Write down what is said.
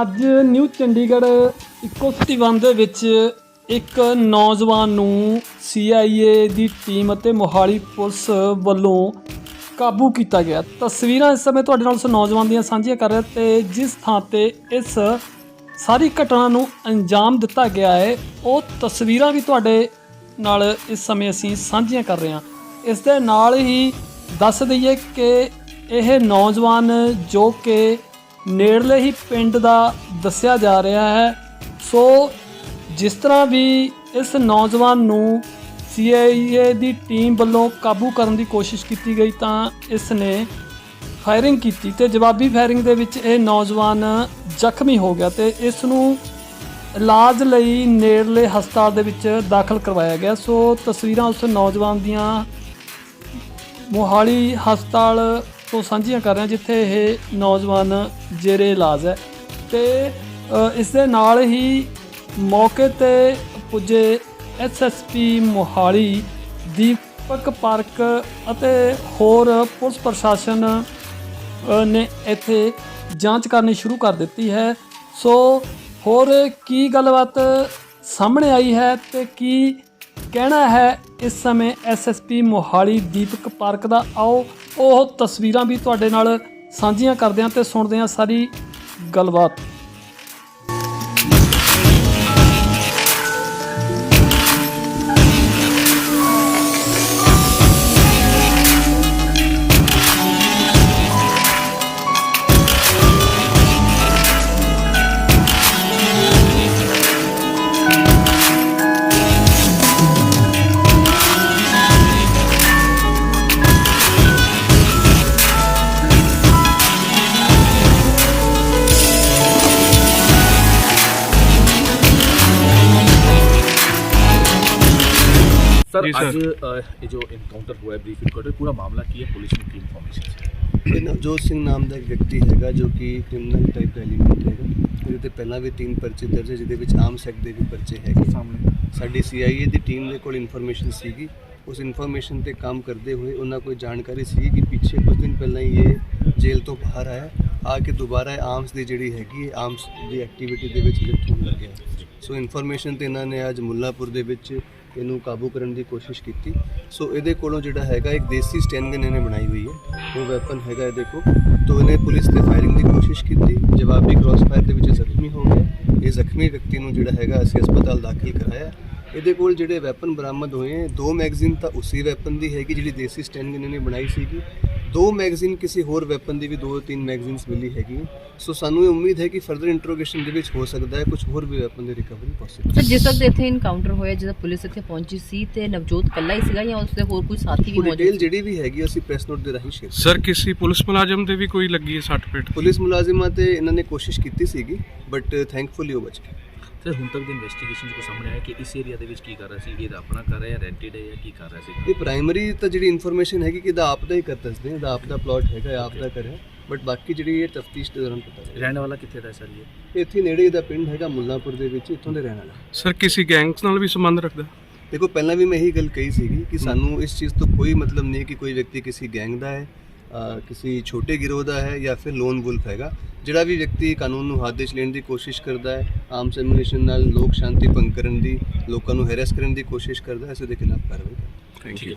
ਅੱਜ ਨਿਊ ਚੰਡੀਗੜ੍ਹ ਇਕੋ city one ਦੇ ਵਿੱਚ ਇੱਕ ਨੌਜਵਾਨ ਨੂੰ CIA ਦੀ ਟੀਮ ਅਤੇ ਮੋਹਾਲੀ ਪੁਲਿਸ ਵੱਲੋਂ ਕਾਬੂ ਕੀਤਾ ਗਿਆ। ਤਸਵੀਰਾਂ ਇਸ ਸਮੇਂ ਤੁਹਾਡੇ ਨਾਲ ਉਸ ਨੌਜਵਾਨ ਦੀਆਂ ਸਾਂਝੀਆਂ ਕਰ ਰਿਹਾ ਤੇ ਜਿਸ ਥਾਂ ਤੇ ਇਸ ਸਾਰੀ ਘਟਨਾ ਨੂੰ ਅੰਜਾਮ ਦਿੱਤਾ ਗਿਆ ਹੈ, ਉਹ ਤਸਵੀਰਾਂ ਵੀ ਤੁਹਾਡੇ ਨਾਲ ਇਸ ਸਮੇਂ ਅਸੀਂ ਸਾਂਝੀਆਂ ਕਰ ਰਹੇ ਹਾਂ। ਇਸ ਦੇ ਨਾਲ ਹੀ ਦੱਸ ਦਈਏ ਕਿ ਇਹ ਨੌਜਵਾਨ ਜੋ ਕਿ ਨੇੜਲੇ ਹੀ ਪਿੰਡ ਦਾ ਦੱਸਿਆ ਜਾ ਰਿਹਾ ਹੈ। ਸੋ ਜਿਸ ਤਰ੍ਹਾਂ ਵੀ ਇਸ ਨੌਜਵਾਨ ਨੂੰ CIA ਦੀ ਟੀਮ ਵੱਲੋਂ ਕਾਬੂ ਕਰਨ ਦੀ ਕੋਸ਼ਿਸ਼ ਕੀਤੀ ਗਈ ਤਾਂ ਇਸ ਨੇ ਫਾਇਰਿੰਗ ਕੀਤੀ ਤੇ ਜਵਾਬੀ ਫਾਇਰਿੰਗ ਦੇ ਵਿੱਚ ਇਹ ਨੌਜਵਾਨ ਜ਼ਖਮੀ ਹੋ ਗਿਆ ਤੇ ਇਸ ਨੂੰ ਇਲਾਜ ਲਈ ਨੇੜਲੇ ਹਸਪਤਾਲ ਦੇ ਵਿੱਚ ਦਾਖਲ ਕਰਵਾਇਆ ਗਿਆ। ਸੋ ਤਸਵੀਰਾਂ ਉਸ ਨੌਜਵਾਨ ਦੀਆਂ ਮੋਹਾਲੀ ਹਸਪਤਾਲ ਤੋਂ ਸਾਂਝੀਆਂ ਕਰ ਰਿਹਾ ਜਿੱਥੇ ਇਹ ਨੌਜਵਾਨ ਜੇਰੇ ਇਲਾਜ ਹੈ। ਤੇ ਇਸ ਦੇ ਨਾਲ ਹੀ ਮੌਕੇ ਤੇ ਪੁੱਜੇ ਐਸਐਸਪੀ ਮੋਹਾਲੀ, ਦੀਪਕ ਪਾਰਕ ਅਤੇ ਹੋਰ ਪੁਲਿਸ ਪ੍ਰਸ਼ਾਸਨ ਨੇ ਇੱਥੇ ਜਾਂਚ ਕਰਨੀ ਸ਼ੁਰੂ ਕਰ ਦਿੱਤੀ ਹੈ। ਸੋ, ਹੋਰ ਕੀ ਗੱਲਬਾਤ ਸਾਹਮਣੇ ਆਈ ਹੈ ਤੇ ਕੀ ਕਹਿਣਾ ਹੈ ਇਸ ਸਮੇਂ ਐਸਐਸਪੀ ਮੋਹਾਲੀ ਦੀਪਕ ਪਾਰਕ ਦਾ ਆਓ। ਉਹ ਤਸਵੀਰਾਂ ਵੀ ਤੁਹਾਡੇ ਨਾਲ ਸਾਂਝੀਆਂ ਕਰਦੇ ਹਾਂ ਤੇ ਸੁਣਦੇ ਹਾਂ ਸਾਰੀ ਗੱਲਬਾਤ। सर जी, सर। आज अ, ये जो इनकाउंटर हुआ है ब्रीफ इनकाउंटर पूरा मामला की है पुलिस में की इन्फॉर्मेशन है ਇਹ ਨਵਜੋਤ ਸਿੰਘ ਨਾਮ ਦਾ ਇੱਕ ਵਿਅਕਤੀ ਹੈਗਾ ਜੋ ਕਿ ਕ੍ਰਿਮੀਨਲ ਟਾਈਪ ਦਾ ਐਲੀਮੈਂਟ ਹੈਗਾ ਇਹਦੇ ਤੇ ਪਹਿਲਾਂ ਵੀ ਤਿੰਨ ਪਰਚੇ ਦਰਜ ਹੈ ਜਿਹਦੇ ਵਿੱਚ ਆਮ ਸੈਕਟ ਦੇ ਵੀ ਪਰਚੇ ਹੈਗੇ सामने ਸਾਡੀ CIA ਦੀ ਟੀਮ ਦੇ ਕੋਲ ਇਨਫੋਰਮੇਸ਼ਨ ਸੀਗੀ ਉਸ ਇਨਫੋਰਮੇਸ਼ਨ ਤੇ ਕੰਮ ਕਰਦੇ ਹੋਏ ਉਹਨਾਂ ਕੋਈ ਜਾਣਕਾਰੀ ਸੀ ਕਿ ਪਿੱਛੇ ਕੁਝ ਦਿਨ ਪਹਿਲਾਂ ਹੀ ਇਹ ਜੇਲ੍ਹ ਤੋਂ ਬਾਹਰ ਆਇਆ ਆ ਕੇ ਦੁਬਾਰਾ ਇਹ ਆਰਮਸ ਦੀ ਜਿਹੜੀ ਹੈਗੀ ਹੈ ਆਰਮਸ ਦੀ ਐਕਟੀਵਿਟੀ ਦੇ ਵਿੱਚ ਲਿਪਤ ਹੋਣ ਲੱਗਿਆ ਸੋ ਇਨਫੋਰਮੇਸ਼ਨ ਤੇ ਇਹਨਾਂ ਨੇ ਅੱਜ ਮੁੱਲਾਪੁਰ ਦੇ ਵਿੱਚ ਇਹਨੂੰ ਕਾਬੂ ਕਰਨ ਦੀ ਕੋਸ਼ਿਸ਼ ਕੀਤੀ। ਸੋ ਇਹਦੇ ਕੋਲੋਂ ਜਿਹੜਾ ਹੈਗਾ, ਇੱਕ ਦੇਸੀ ਸਟੈਨਗਨ ਇਹਨੇ ਬਣਾਈ ਹੋਈ ਹੈ। ਉਹ ਵੈਪਨ ਹੈਗਾ ਇਹਦੇ ਕੋਲ। ਤੋਂ, ਇਹਨੇ ਪੁਲਿਸ ਤੇ ਫਾਇਰਿੰਗ ਦੀ ਕੋਸ਼ਿਸ਼ ਕੀਤੀ। ਜਵਾਬੀ ਕ੍ਰਾਸ ਫਾਇਰ ਦੇ ਵਿੱਚ ਜ਼ਖਮੀ ਹੋ ਗਿਆ ਇਹ ਜ਼ਖਮੀ ਵਿਅਕਤੀ ਨੂੰ ਜਿਹੜਾ ਹੈਗਾ, ਅਸੀਂ ਹਸਪਤਾਲ ਦਾਖਲ ਕਰਾਇਆ। ਇਹਦੇ ਕੋਲ ਜਿਹੜੇ ਵੈਪਨ ਬਰਾਮਦ ਹੋਏ ਦੋ ਮੈਗਜ਼ੀਨ ਤਾਂ ਉਸੇ ਵੈਪਨ ਦੀ ਹੈਗੀ, ਜਿਹੜੀ ਦੇਸੀ ਸਟੈਨਗਨ ਇਹਨੇ ਬਣਾਈ ਸੀਗੀ। ਦੋ ਮੈਗਜ਼ੀਨ ਕਿਸੇ ਹੋਰ ਵੈਪਨ ਦੀ ਵੀ ਦੋ ਤਿੰਨ ਮੈਗਜ਼ੀਨਸ ਮਿਲੀ ਹੈਗੀ। ਸੋ ਸਾਨੂੰ ਇਹ ਉਮੀਦ ਹੈ ਕਿ ਫਰਦਰ ਇੰਟਰੋਗੇਸ਼ਨ ਦੇ ਵਿੱਚ ਹੋ ਸਕਦਾ ਹੈ ਕੁਝ ਹੋਰ ਵੀ ਵੈਪਨ ਦੀ ਰਿਕਵਰੀ ਪੋਸੀਬਲ ਸਰ ਜਿਸ ਵਕਤ ਇੱਥੇ ਇਨਕਾਊਂਟਰ ਹੋਇਆ ਜਦੋਂ ਪੁਲਿਸ ਇੱਥੇ ਪਹੁੰਚੀ ਸੀ ਤੇ ਨਵਜੋਤ ਕੱਲਾ ਹੀ ਸੀਗਾ ਜਾਂ ਉਸਦੇ ਹੋਰ ਕੋਈ ਸਾਥੀ ਵੀ ਮੌਜੂਦ ਡਿਟੇਲ ਸੀ? ਜਿਹੜੀ ਵੀ ਹੈਗੀ ਅਸੀਂ ਪ੍ਰੈਸ ਨੋਟ ਦੇ ਰਾਹੀਂ ਸ਼ੇਅਰ ਸਰ ਕਿਸੇ ਪੁਲਿਸ ਮੁਲਾਜ਼ਮ ਦੇ ਵੀ ਕੋਈ ਲੱਗੀ ਹੈ ਸੱਟ ਪੇਟ ਪੁਲਿਸ ਮੁਲਾਜ਼ਮਾਂ ਤੇ ਇਹਨਾਂ ਨੇ ਕੋਸ਼ਿਸ਼ ਕੀਤੀ ਸੀਗੀ ਬਟ ਥੈਂਕਫੁਲੀ ਉਹ ਬਚ ਗਏ। ਸਰ ਹੁਣ ਤੱਕ ਦੀ ਇਨਵੈਸਟੀਗੇਸ਼ਨ ਕੋ ਸਾਹਮਣੇ ਆਇਆ ਕਿ ਇਸ ਏਰੀਆ ਦੇ ਵਿੱਚ ਕੀ ਕਰ ਰਿਹਾ ਸੀ ਇਹਦਾ ਆਪਣਾ ਕਰ ਰਿਹਾ ਹੈ ਰੈਂਟਡ ਹੈ ਜਾਂ ਕੀ ਕਰ ਰਿਹਾ ਸੀ? ਇਹ ਪ੍ਰਾਇਮਰੀ ਤਾਂ ਜਿਹੜੀ ਇਨਫੋਰਮੇਸ਼ਨ ਹੈਗੀ ਕਿ ਇਹਦਾ ਆਪ ਦਾ ਹੀ ਕਰ ਦੱਸਦੇ ਹਾਂ ਇਹਦਾ ਆਪ ਦਾ ਪਲਾਟ ਹੈਗਾ ਆਪ ਦਾ ਕਰਿਆ ਬਟ ਬਾਕੀ ਜਿਹੜੀ ਇਹ ਤਫਤੀਸ਼ ਦੇ ਦੌਰਾਨ ਪਤਾ ਲੱਗੇਗਾ ਰਹਿਣ ਵਾਲਾ ਕਿੱਥੇ ਦਾ ਹੈ ਸਰ ਇਹ? ਇੱਥੇ ਨੇੜੇ ਇਹਦਾ ਪਿੰਡ ਹੈਗਾ ਮੁੱਲਾਪੁਰ ਦੇ ਵਿੱਚ ਇੱਥੋਂ ਦੇ ਰਹਿਣ ਵਾਲਾ। ਸਰ ਕਿਸੇ ਗੈਂਗਸ ਨਾਲ ਵੀ ਸੰਬੰਧ ਰੱਖਦਾ? ਦੇਖੋ ਪਹਿਲਾਂ ਵੀ ਮੈਂ ਇਹੀ ਗੱਲ ਕਹੀ ਸੀਗੀ ਕਿ ਸਾਨੂੰ ਇਸ ਚੀਜ਼ ਤੋਂ ਕੋਈ ਮਤਲਬ ਨਹੀਂ ਕਿ ਕੋਈ ਵਿਅਕਤੀ ਕਿਸੇ ਗੈਂਗ ਦਾ ਹੈ ਕਿਸੇ ਛੋਟੇ ਗਿਰੋਹ ਦਾ ਹੈ ਜਾਂ ਫਿਰ ਲੋਨ ਵੁਲਫ ਹੈਗਾ। ਜਿਹੜਾ ਵੀ ਵਿਅਕਤੀ ਕਾਨੂੰਨ ਨੂੰ ਹੱਥ ਵਿੱਚ ਲੈਣ ਦੀ ਕੋਸ਼ਿਸ਼ ਕਰਦਾ ਹੈ ਆਮ ਸੈਮਿਨੇਸ਼ਨ ਨਾਲ ਲੋਕ ਸ਼ਾਂਤੀ ਭੰਗ ਕਰਨ ਦੀ ਲੋਕਾਂ ਨੂੰ ਹੈਰੈਸ ਕਰਨ ਦੀ ਕੋਸ਼ਿਸ਼ ਕਰਦਾ ਹੈ ਇਸ ਦੇ ਖਿਲਾਫ ਕਾਰਵਾਈ ਕਰਾਂਗੇ। Thank you